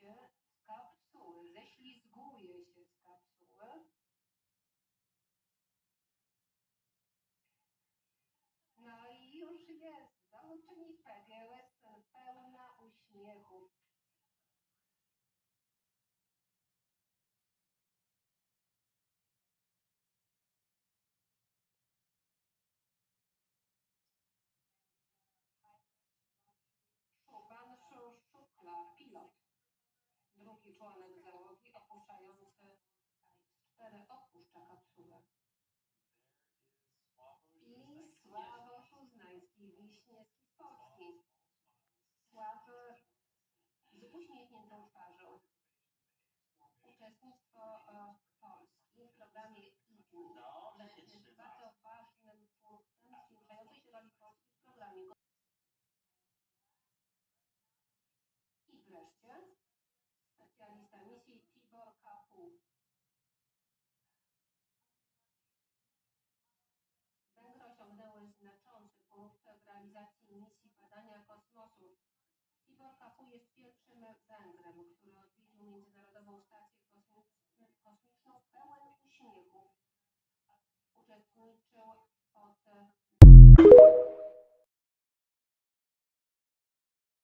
się z kapsuły, ześlizguje się z kapsuły. No i już jest. Dowódczyni Western pełna uśmiechów. Pan Szu- Szukla, pilot, drugi członek załogi opuszczający cztery opuszcza kapsułę. I Sławosz Uznański, Wiśniewski z Polski. Sławy z uśmiechniętą twarzą. Uczestnictwo e, Polski w programie IGNI No, jest wytrzyma. bardzo ważnym punktem zwiększającej się roli Polski w programie. I wreszcie specjalista misji Tibor Kapu. Węgry osiągnęły znaczący punkt w realizacji misji badania kosmosu. Tibor Kapu jest pierwszym Węgrem, który odwiedził Międzynarodową